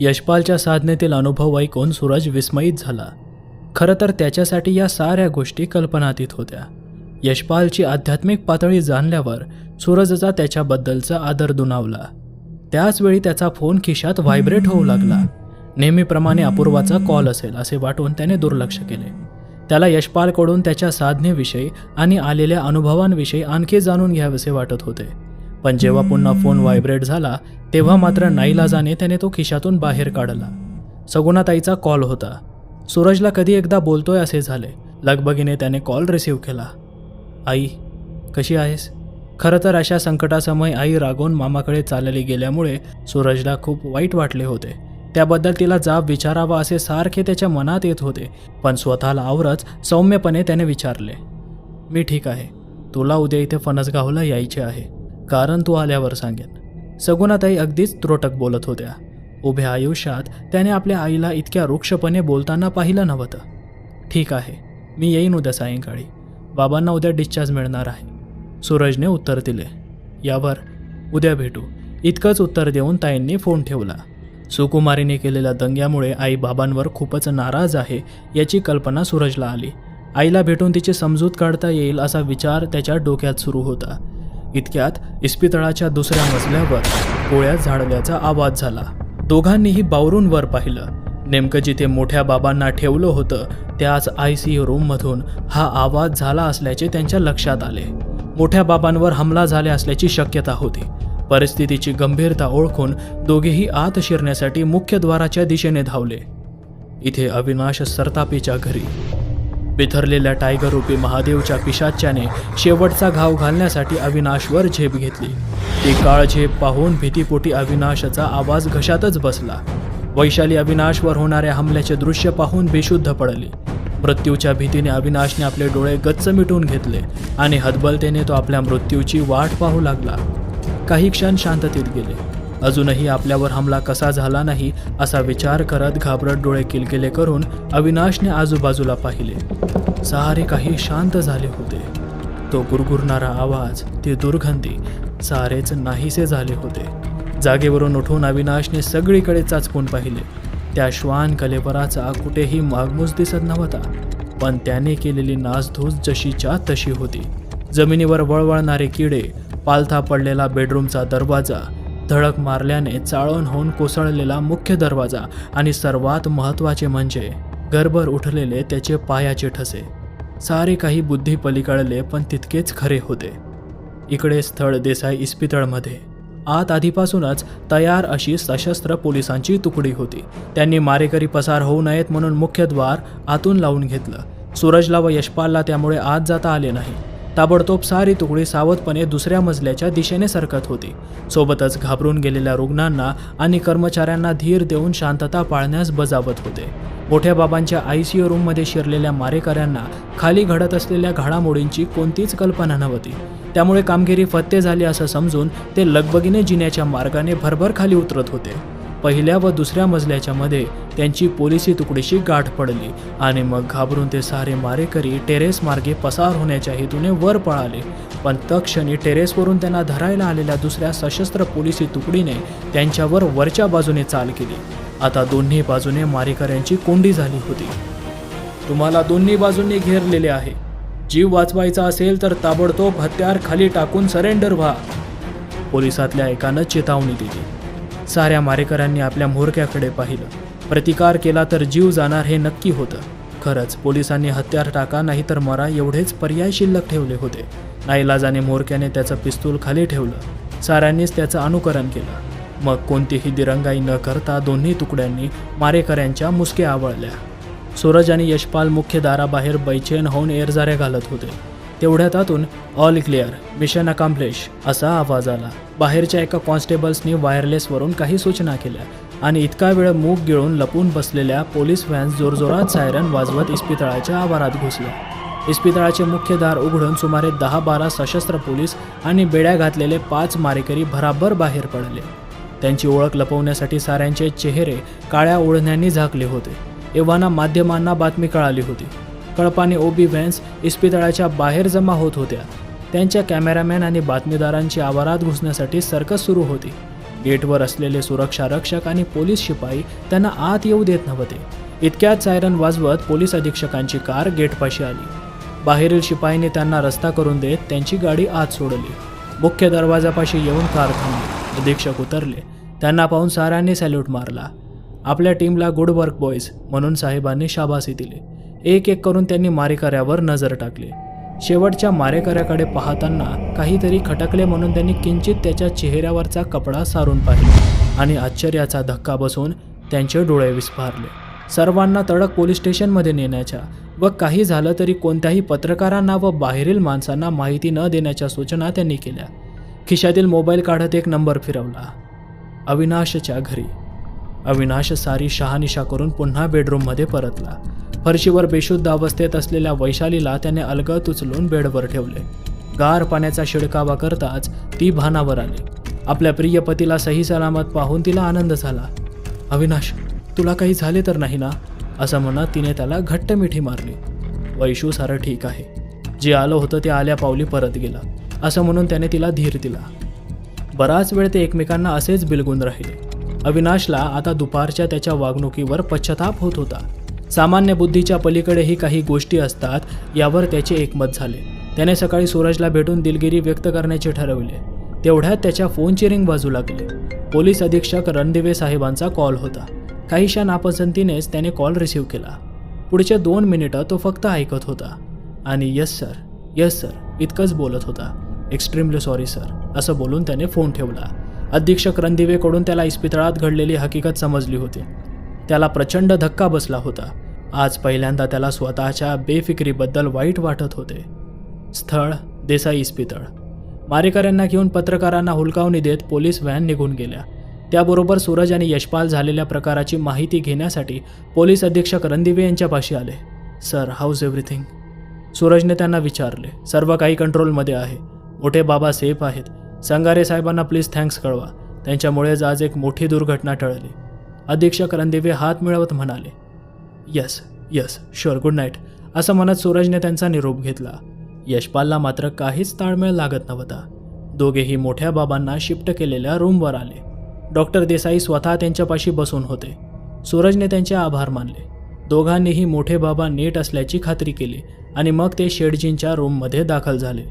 यशपालच्या साधनेतील अनुभव ऐकून सूरज विस्मयित झाला. खरं तर त्याच्यासाठी या साऱ्या गोष्टी कल्पनातीत होत्या. यशपालची आध्यात्मिक पातळी जाणल्यावर सूरजचा त्याच्याबद्दलचा आदर दुणावला. त्याचवेळी त्याचा फोन खिशात व्हायब्रेट होऊ लागला. नेहमीप्रमाणे अपूर्वाचा कॉल असेल असे वाटून त्याने दुर्लक्ष केले. त्याला यशपालकडून त्याच्या साधनेविषयी आणि आलेल्या अनुभवांविषयी आणखी जाणून घ्यावेसे वाटत होते. पण जेव्हा पुन्हा फोन व्हायब्रेट झाला तेव्हा मात्र नाईलाजाने त्याने तो खिशातून बाहेर काढला. सगुणाताईचा कॉल होता. सूरजला कधी एकदा बोलतोय असे झाले. लगबगीने त्याने कॉल रिसीव्ह केला. आई कशी आहेस? खरं तर अशा संकटासमय आई रागवून मामाकडे चालली गेल्यामुळे सूरजला खूप वाईट वाटले होते. त्याबद्दल तिला जाब विचारावा असे सारखे त्याच्या मनात येत होते पण स्वतःला आवरच सौम्यपणे त्याने विचारले मी ठीक आहे. तुला उद्या इथे फणसगावला यायचे आहे. कारण तू आल्यावर सांगेन. सगुणाताई अगदीच त्रोटक बोलत होत्या. उभ्या आयुष्यात त्याने आपल्या आईला इतक्या रुक्षपणे बोलताना पाहिलं नव्हतं. ठीक आहे मी येईन उद्या सायंकाळी. बाबांना उद्या डिस्चार्ज मिळणार आहे. सूरजने उत्तर दिले. यावर उद्या भेटू. इतकंच उत्तर देऊन ताईंनी फोन ठेवला. सुकुमारीने केलेल्या दंग्यामुळे आई बाबांवर खूपच नाराज आहे याची कल्पना सूरजला आली. आईला भेटून तिची समजूत काढता येईल असा विचार त्याच्या डोक्यात सुरू होता. इतक्यात इस्पितळाच्या दुसऱ्या मजल्यावर गोळ्या झाडल्याचा आवाज झाला. दोघांनीही बावरून वर पाहिलं. नेमकं जिथे मोठ्या बाबांना ठेवलं होतं त्याच आय सी यू रूममधून हा आवाज झाला असल्याचे त्यांच्या लक्षात आले. मोठ्या बाबांवर हमला झाले असल्याची शक्यता होती. परिस्थितीची गंभीरता ओळखून दोघेही आत शिरण्यासाठी मुख्यद्वाराच्या दिशेने धावले. इथे अविनाश सरतापेच्या घरी बिथरलेल्या टायगर रूपी महादेवच्या पिशाच्याने शेवटचा घाव घालण्यासाठी अविनाशवर झेप घेतली. ती काळ झेप पाहून भीतीपोटी अविनाशचा आवाज घशातच बसला. वैशाली अविनाशवर होणाऱ्या हमल्याचे दृश्य पाहून बेशुद्ध पडली. मृत्यूच्या भीतीने अविनाशने आपले डोळे गच्च मिटून घेतले आणि हतबलतेने तो आपल्या मृत्यूची वाट पाहू लागला. काही क्षण शांततेत गेले. अजूनही आपल्यावर हमला कसा झाला नाही असा विचार करत घाबरत डोळे किलकिले करून अविनाशने आजूबाजूला पाहिले. सारे काही शांत झाले होते. तो गुरगुरणारा आवाज ती दुर्गंधी सारेच नाहीसे झाले होते. जागेवरून उठून अविनाशने सगळीकडे चाचपून पाहिले. त्या श्वान कलेवराचा कुठेही मागमूस दिसत नव्हता पण त्याने केलेली नासधूस जशीच्या तशी होती. जमिनीवर वळवळणारे किडे पालथा पडलेला बेडरूमचा दरवाजा धडक मारल्याने चाळण होऊन कोसळलेला मुख्य दरवाजा आणि सर्वात महत्त्वाचे म्हणजे गरबर उठलेले त्याचे पायाचे ठसे. सारे काही बुद्धी पलीकडले पण तितकेच खरे होते. इकडे स्थळ देसाई इस्पितळमध्ये. आत आधीपासूनच तयार अशी सशस्त्र पोलिसांची तुकडी होती. त्यांनी मारेकरी पसार होऊ नयेत म्हणून मुख्य द्वार आतून लावून घेतलं. सूरजला व यशपालला त्यामुळे आत जाता आले नाही. ताबडतोब सारी तुकडी सावधपणे दुसऱ्या मजल्याच्या दिशेने सरकत होती. सोबतच घाबरून गेलेल्या रुग्णांना आणि कर्मचाऱ्यांना धीर देऊन शांतता पाळण्यास बजावत होते. मोठ्या बाबांच्या आय सी यू रूममध्ये शिरलेल्या मारेकऱ्यांना खाली घडत असलेल्या घडामोडींची कोणतीच कल्पना नव्हती. त्यामुळे कामगिरी फत्ते झाली असं समजून ते लगबगीने जिन्याच्या मार्गाने भरभर खाली उतरत होते. पहिल्या व दुसऱ्या मजल्याच्या मध्ये त्यांची पोलिसी तुकडीशी गाठ पडली आणि मग घाबरून ते सारे मारेकरी टेरेस मार्गे पसार होण्याच्या हेतूने वर पळाले. पण तक्षणी टेरेसवरून त्यांना धरायला आलेल्या दुसऱ्या सशस्त्र पोलिसी तुकडीने त्यांच्यावर वरच्या बाजूने चाल केली. आता दोन्ही बाजूने मारेकऱ्यांची कोंडी झाली होती. तुम्हाला दोन्ही बाजूंनी घेरलेले आहे. जीव वाचवायचा असेल तर ताबडतोब हत्यार खाली टाकून सरेंडर व्हा. पोलिसातल्या एकानं चेतावणी दिली. साऱ्या मारेकऱ्यांनी आपल्या म्होरक्याकडे पाहिलं. प्रतिकार केला तर जीव जाणार हे नक्की होतं. खरंच पोलिसांनी हत्यार टाका नाहीतर मरा एवढेच पर्याय शिल्लक ठेवले होते. नाईलाजाने म्होरक्याने त्याचं पिस्तूल खाली ठेवलं. साऱ्यांनीच त्याचं अनुकरण केलं. मग कोणतीही दिरंगाई न करता दोन्ही तुकड्यांनी मारेकऱ्यांच्या मुसक्या आवळल्या. सूरज आणि यशपाल मुख्य दाराबाहेर बैचेन होऊन एरजाऱ्या घालत होते. तेवढ्यात आतून ऑल क्लिअर मिशन अकॉम्प्लिश असा आवाज आला. बाहेरच्या एका कॉन्स्टेबल्सनी वायरलेसवरून काही सूचना केल्या आणि इतका वेळ मूग गिळून लपून बसलेल्या पोलीस व्हॅन्स जोरजोरात सायरन वाजवत इस्पितळाच्या आवारात घुसल्या. इस्पितळाचे मुख्य दार उघडून सुमारे दहा बारा सशस्त्र पोलीस आणि बेड्या घातलेले पाच मारेकरी भराभर बाहेर पडले. त्यांची ओळख लपवण्यासाठी साऱ्यांचे चेहरे काळ्या ओढण्यांनी झाकले होते. एव्हाना माध्यमांना बातमी कळाली होती. कळपाने ओबी व्हॅन्स इस्पितळाच्या बाहेर जमा होत होत्या. त्यांच्या कॅमेरामॅन आणि बातमीदारांची आवारात घुसण्यासाठी सर्कस सुरू होती. गेटवर असलेले सुरक्षा रक्षक आणि पोलीस शिपाई त्यांना आत येऊ देत नव्हते. इतक्यात सायरन वाजवत पोलीस अधीक्षकांची कार गेटपाशी आली. बाहेरील शिपाईने त्यांना रस्ता करून देत त्यांची गाडी आत सोडली. मुख्य दरवाजापाशी येऊन कार थांबली. अधीक्षक उतरले. त्यांना पाहून साऱ्यांनी सॅल्यूट मारला. आपल्या टीमला गुड वर्क बॉईज म्हणून साहेबांनी शाबासी दिली. एक एक करून त्यांनी मारेकऱ्यावर नजर टाकली. शेवटच्या मारेकऱ्याकडे पाहताना काहीतरी खटकले म्हणून त्यांनी किंचित त्याच्या चेहऱ्यावरचा कपडा सारून पाहिला आणि आश्चर्याचा धक्का बसून त्यांचे डोळे विस्फारले. सर्वांना तडक पोलीस स्टेशनमध्ये नेण्याच्या व काही झालं तरी कोणत्याही पत्रकारांना व बाहेरील माणसांना माहिती न देण्याच्या सूचना त्यांनी केल्या. खिशातील मोबाईल काढत एक नंबर फिरवला. अविनाशच्या घरी. अविनाश सारी शहानिशा करून पुन्हा बेडरूममध्ये परतला. फरशीवर बेशुद्ध अवस्थेत असलेल्या वैशालीला त्याने अलगत उचलून बेडवर ठेवले. गार पाण्याचा शिडकावा करताच ती भानावर आली. आपल्या प्रिय पतीला सही सलामत पाहून तिला आनंद झाला. अविनाश तुला काही झाले तर नाही ना? असं म्हणत तिने त्याला घट्ट मिठी मारली. वैशू सारं ठीक आहे. जे आलं होतं ते आल्या पावली परत गेलं. असं म्हणून त्याने तिला धीर दिला. बराच वेळ ते एकमेकांना असेच बिलगून राहिले. अविनाशला आता दुपारच्या त्याच्या वागणुकीवर पश्चाताप होत होता. सामान्य बुद्धीच्या पलीकडेही काही गोष्टी असतात यावर त्याचे एकमत झाले. त्याने सकाळी सूरजला भेटून दिलगिरी व्यक्त करण्याचे ठरवले. तेवढ्यात त्याच्या फोनची रिंग बाजू लागली. पोलीस अधीक्षक रणदिवे साहेबांचा कॉल होता. काहीशा नापसंतीनेच त्याने कॉल रिसीव्ह केला. पुढच्या दोन मिनिटं तो फक्त ऐकत होता. आणि यस सर. Yes sir. इतकंच बोलत होता. Extremely sorry sir. असं बोलून त्याने फोन ठेवला. अधीक्षक रणदिवेकडून त्याला इस्पितळात घडलेली हकीकत समजली होती. त्याला प्रचंड धक्का बसला होता. आज पहिल्यांदा त्याला स्वतःच्या बेफिक्रीबद्दल वाईट वाटत होते. स्थळ देसाई इस्पितळ. मारेकऱ्यांना घेऊन पत्रकारांना हुलकावणी देत पोलीस व्हॅन निघून गेल्या. त्याबरोबर सूरज आणि यशपाल झालेल्या प्रकाराची माहिती घेण्यासाठी पोलीस अधीक्षक रणदिवे यांच्यापाशी आले. सर हाऊज एव्हरीथिंग सूरजने त्यांना विचारले. सर्व काही कंट्रोलमध्ये आहे. मोठे बाबा सेफ आहेत. संगारे साहेबांना प्लीज थँक्स कळवा. त्यांच्यामुळेच आज एक मोठी दुर्घटना टळली. अधीक्षक रणदिवे हात मिळवत म्हणाले yes yes sure good night. असं म्हणत सूरजने त्यांचा निरोप घेतला. यशपालला मात्र काहीच ताळमेळ लागत नव्हता. दोघेही मोठ्या बाबांना शिफ्ट केलेल्या रूमवर आले. डॉक्टर देसाई स्वतः त्यांच्यापाशी बसून होते. सूरजने त्यांचे आभार मानले. दोघांनीही मोठे बाबा नीट असल्याची खात्री केली आणि मग ते शेडजींच्या रूममध्ये दाखल झाले.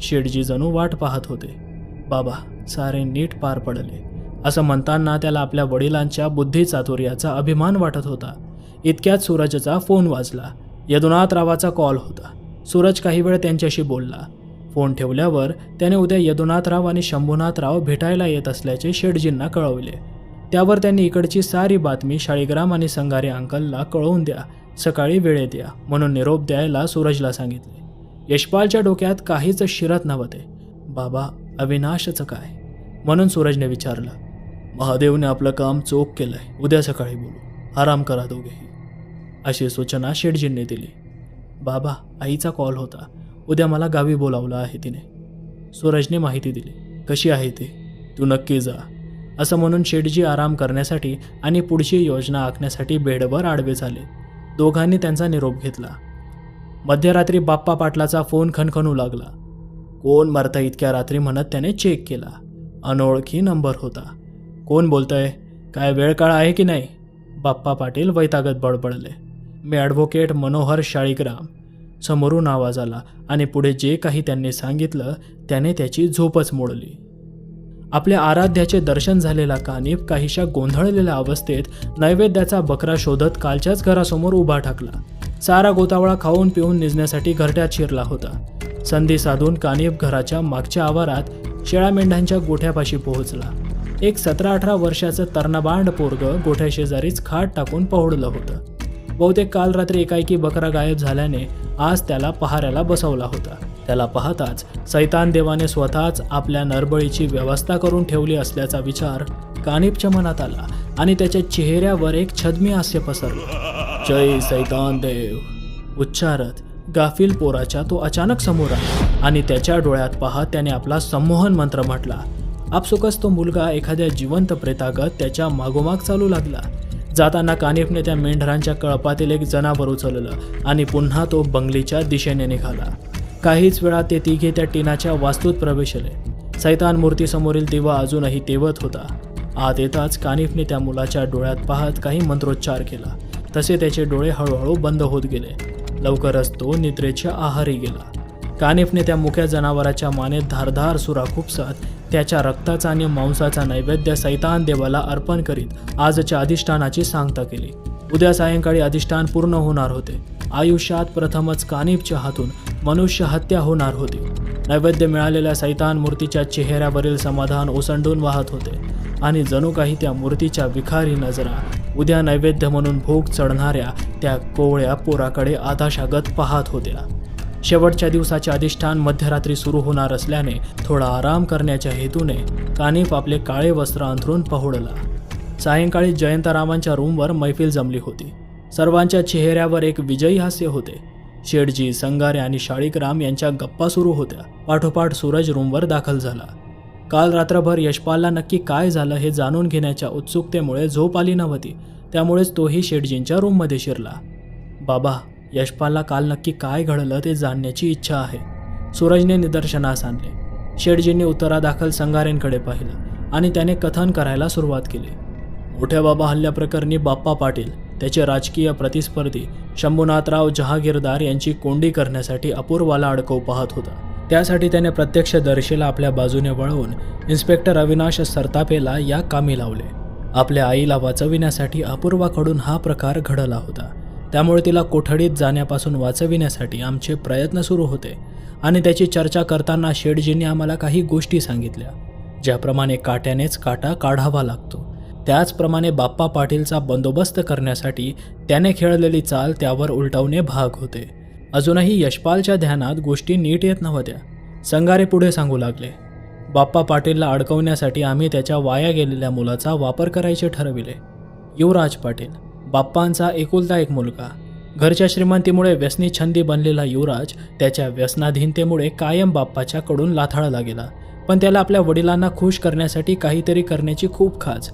शेडजी जणू वाट पाहत होते. बाबा सारे नीट पार पडले. असं म्हणताना त्याला आपल्या वडिलांच्या बुद्धी चातुर्याचा अभिमान वाटत होता. इतक्यात सूरजचा फोन वाजला. यदुनाथरावाचा कॉल होता. सूरज काही वेळ त्यांच्याशी बोलला. फोन ठेवल्यावर त्याने उद्या यदुनाथराव आणि शंभूनाथराव भेटायला येत असल्याचे शेटजींना कळवले. त्यावर त्यांनी इकडची सारी बातमी शाळीग्राम आणि संघारे अंकलला कळवून द्या. सकाळी वेळेत या म्हणून निरोप द्यायला सूरजला सांगितले. यशपालच्या डोक्यात काहीच शिरत नव्हते. बाबा अविनाशचं काय? म्हणून सूरजने विचारलं. महादेवने आपलं काम चोख केलं आहे उद्या सकाळी बोलू. आराम करा दोघेही. अशी सूचना शेटजींनी दिली. बाबा आईचा कॉल होता. उद्या मला गावी बोलावलं आहे तिने. सूरजने माहिती दिली. कशी आहे ती? तू नक्की जा. असं म्हणून शेठजी आराम करण्यासाठी आणि पुढची योजना आखण्यासाठी बेडवर आडवे झाले. दोघांनी त्यांचा निरोप घेतला. मध्यरात्री बाप्पा पाटलाचा फोन खणखणू लागला. कोण मरता इतक्या रात्री म्हणत त्याने चेक केला. अनोळखी नंबर होता. कोण बोलतंय? काय वेळ काळ आहे की नाही? बाप्पा पाटील वैतागत बडबडले. मी ॲडव्होकेट मनोहर शाळीग्राम. समोरून आवाज आला आणि पुढे जे काही त्यांनी सांगितलं त्याने त्याची झोपच मोडली. आपल्या आराध्याचे दर्शन झालेला कानिप काहीशा गोंधळलेल्या अवस्थेत नैवेद्याचा बकरा शोधत कालच्याच घरासमोर उभा ठाकला. सारा गोतावळा खाऊन पिऊन निजण्यासाठी घरट्यात शिरला होता. संधी साधून कानिप घराच्या मागच्या आवारात शेळा मेंढ्यांच्या गोठ्यापाशी पोहोचला. एक सतरा अठरा वर्षाचं तरणबांड पोरग गोठ्याशेजारीच खाट टाकून पहुडलं होतं. बहुतेक काल रात्री एकाएकी बकरा गायब झाल्याने आज त्याला पहाऱ्याला बसवला होता. त्याला पाहताच सैतान देवाने स्वतःच आपल्या नरबळीची व्यवस्था करून ठेवली असल्याचा विचार कानिपच्या मनात आला आणि त्याच्या चेहऱ्यावर एक छद्मी हास्य पसरलं. जय सैतान देव! उच्चारत गाफील पोराच्या तो अचानक समोर आला आणि त्याच्या डोळ्यात पाहत त्याने आपला संमोहन मंत्र म्हटला आपसुकच तो मुलगा एखाद्या जिवंत प्रेतागत त्याच्या मागोमाग चालू लागला. जाताना कानिफने त्या मेंढरांच्या कळपातील एक जनावर उचललं आणि पुन्हा तो बंगलीच्या दिशेने निघाला. काहीच वेळा ते तिघे त्या टिनाच्या वास्तूत प्रवेशले. सैतान मूर्तीसमोरील दिवा अजूनही तेवत होता. आत येताच कानिफने त्या मुलाच्या डोळ्यात पाहत काही मंत्रोच्चार केला. तसे त्याचे डोळे हळूहळू बंद होत गेले. लवकरच तो निद्रेच्या आहारी गेला. कानिफने त्या मुख्या जनावराच्या मानेत धारधार सुरा खुपसत त्याच्या रक्ताचा आणि मांसाचा नैवेद्य सैतान देवाला अर्पण करीत आजच्या अधिष्ठानाची सांगता केली. उद्या सायंकाळी अधिष्ठान पूर्ण होणार होते. आयुष्यात प्रथमच कानिफच्या हातून मनुष्य हत्या होणार होती. नैवेद्य मिळालेल्या सैतान मूर्तीच्या चेहऱ्यावरील समाधान ओसंडून वाहत होते. आणि जणू काही त्या मूर्तीच्या विखारी नजरा उद्या नैवेद्य म्हणून भूक चढणाऱ्या त्या कोवळ्या पोराकडे आधाशागत पाहत होत्या. शेवटच्या दिवसाचे अधिष्ठान मध्यरात्री सुरू होणार असल्याने थोडा आराम करण्याच्या हेतूने कानिफ आपले काळे वस्त्र अंथरून पहुडला. सायंकाळी जयंतरामांच्या रूमवर मैफिल जमली होती. सर्वांच्या चेहऱ्यावर एक विजयी हास्य होते. शेटजी संगारे आणि शाळिकराम यांच्या गप्पा सुरू होत्या. पाठोपाठ सूरज रूमवर दाखल झाला. काल रात्रभर यशपालला नक्की काय झालं हे जाणून घेण्याच्या उत्सुकतेमुळे झोप आली नव्हती. त्यामुळेच तोही शेटजींच्या रूममध्ये शिरला. बाबा यशपालला काल नक्की काय घडलं ते जाणण्याची इच्छा आहे. सूरजने निदर्शनास आणले. शेठजींनी उत्तरादाखल संगारेंकडे पाहिलं आणि त्याने कथन करायला सुरुवात केली. मोठ्या बाबा हल्ल्याप्रकरणी बाप्पा पाटील त्याचे राजकीय प्रतिस्पर्धी शंभूनाथराव जहागीरदार यांची कोंडी करण्यासाठी अपूर्वाला अडकव पाहत होता. त्यासाठी त्याने प्रत्यक्ष दर्शीला आपल्या बाजूने वळवून इन्स्पेक्टर अविनाश सरतापेला या कामी लावले. आपल्या आईला वाचविण्यासाठी अपूर्वाकडून हा प्रकार घडला होता. त्यामुळे तिला कोठडीत जाण्यापासून वाचविण्यासाठी आमचे प्रयत्न सुरू होते आणि त्याची चर्चा करताना शेडजींनी आम्हाला काही गोष्टी सांगितल्या ज्याप्रमाणे काट्यानेच काटा काढावा लागतो. त्याचप्रमाणे बाप्पा पाटीलचा बंदोबस्त करण्यासाठी त्याने खेळलेली चाल त्यावर उलटवणे भाग होते. अजूनही यशपालच्या ध्यानात गोष्टी नीट येत नव्हत्या. संगारे पुढे सांगू लागले बाप्पा पाटीलला अडकवण्यासाठी आम्ही त्याच्या वाया गेलेल्या मुलाचा वापर करायचे ठरविले. युवराज पाटील बाप्पांचा एकुलता एक मुलगा. घरच्या श्रीमंतीमुळे व्यसनी छंदी बनलेला युवराज त्याच्या व्यसनाधीनतेमुळे कायम बाप्पाच्याकडून लाथाळला गेला. पण त्याला आपल्या वडिलांना खुश करण्यासाठी काहीतरी करण्याची खूप खाज.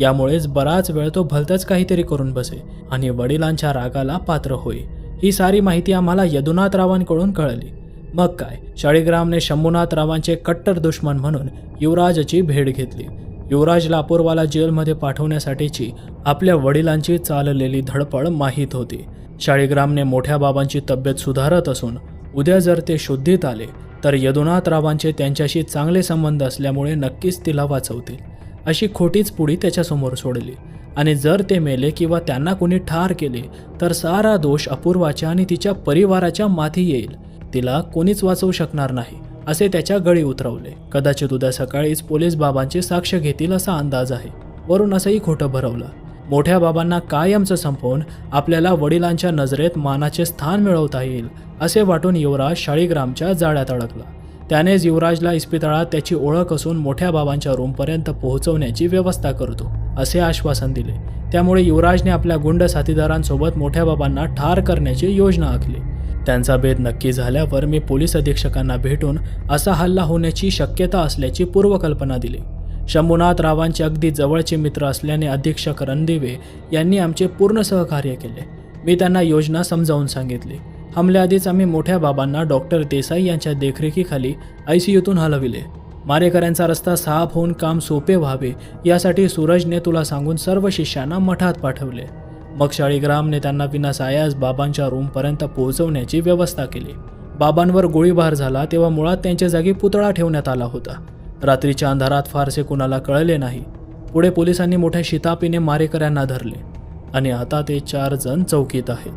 यामुळेच बराच वेळ तो भलतंच काहीतरी करून बसे आणि वडिलांच्या रागाला पात्र होई. ही सारी माहिती आम्हाला यदुनाथरावांकडून कळली. मग काय? शाळीग्रामने शंभूनाथरावांचे कट्टर दुश्मन म्हणून युवराजची भेट घेतली. युवराजला अपूर्वाला जेलमध्ये पाठवण्यासाठीची आपल्या वडिलांची चाललेली धडपड माहीत होती. शाळीग्रामने मोठ्या बाबांची तब्येत सुधारत असून उद्या जर ते शुद्धीत आले तर यदुनाथरावांचे त्यांच्याशी चांगले संबंध असल्यामुळे नक्कीच तिला वाचवतील. अशी खोटीच पुडी त्याच्यासमोर सोडली. आणि जर ते मेले किंवा त्यांना कोणी ठार केले तर सारा दोष अपूर्वाच्या आणि तिच्या परिवाराच्या माथी येईल. तिला कोणीच वाचवू शकणार नाही. असे त्याच्या गळी उतरवले. कदाचित उद्या सकाळीच पोलीस बाबांची साक्ष घेतील असा अंदाज आहे. वरून असंही खोटं भरवलं. मोठ्या बाबांना कायमचं संपवून आपल्याला वडिलांच्या नजरेत मानाचे स्थान मिळवता येईल असे वाटून युवराज शाळीग्रामच्या जाळ्यात अडकला. त्यानेच युवराजला इस्पितळात त्याची ओळख असून मोठ्या बाबांच्या रूमपर्यंत पोहोचवण्याची व्यवस्था करतो असे आश्वासन दिले. त्यामुळे युवराजने आपल्या गुंड साथीदारांसोबत मोठ्या बाबांना ठार करण्याची योजना आखली. त्यांचा भेद नक्की झाल्यावर मी पोलीस अधीक्षकांना भेटून असा हल्ला होण्याची शक्यता असल्याची पूर्वकल्पना दिली. शंभूनाथ रावांचे अगदी जवळचे मित्र असल्याने अधीक्षक रणदिवे यांनी आमचे पूर्ण सहकार्य केले. मी त्यांना योजना समजावून सांगितली. हमल्याआधीच आम्ही मोठ्या बाबांना डॉक्टर देसाई यांच्या देखरेखीखाली आय सी यूतून हलविले. मारेकऱ्यांचा रस्ता साफ होऊन काम सोपे व्हावे यासाठी सूरजने तुला सांगून सर्व शिष्यांना मठात पाठवले. मग शाळीग्रामने त्यांना विनासायास बाबांच्या रूमपर्यंत पोहोचवण्याची व्यवस्था केली. बाबांवर गोळीबार झाला तेव्हा मुळात त्यांच्या जागी पुतळा ठेवण्यात आला होता. रात्रीच्या अंधारात फारसे कुणाला कळले नाही. पुढे पोलिसांनी मोठ्या शितापीने मारेकऱ्यांना धरले. आणि आता ते चार जण चौकीत आहेत.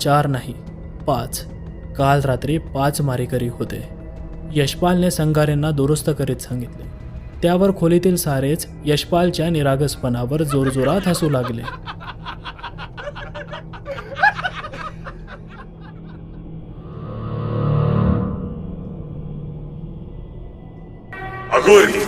चार नाही पाच. काल रात्री पाच मारेकरी होते. यशपालने संगारेंना दुरुस्त करीत सांगितले. त्यावर खोलीतील सारेच यशपालच्या निरागसपणावर जोरजोरात हसू लागले. горе.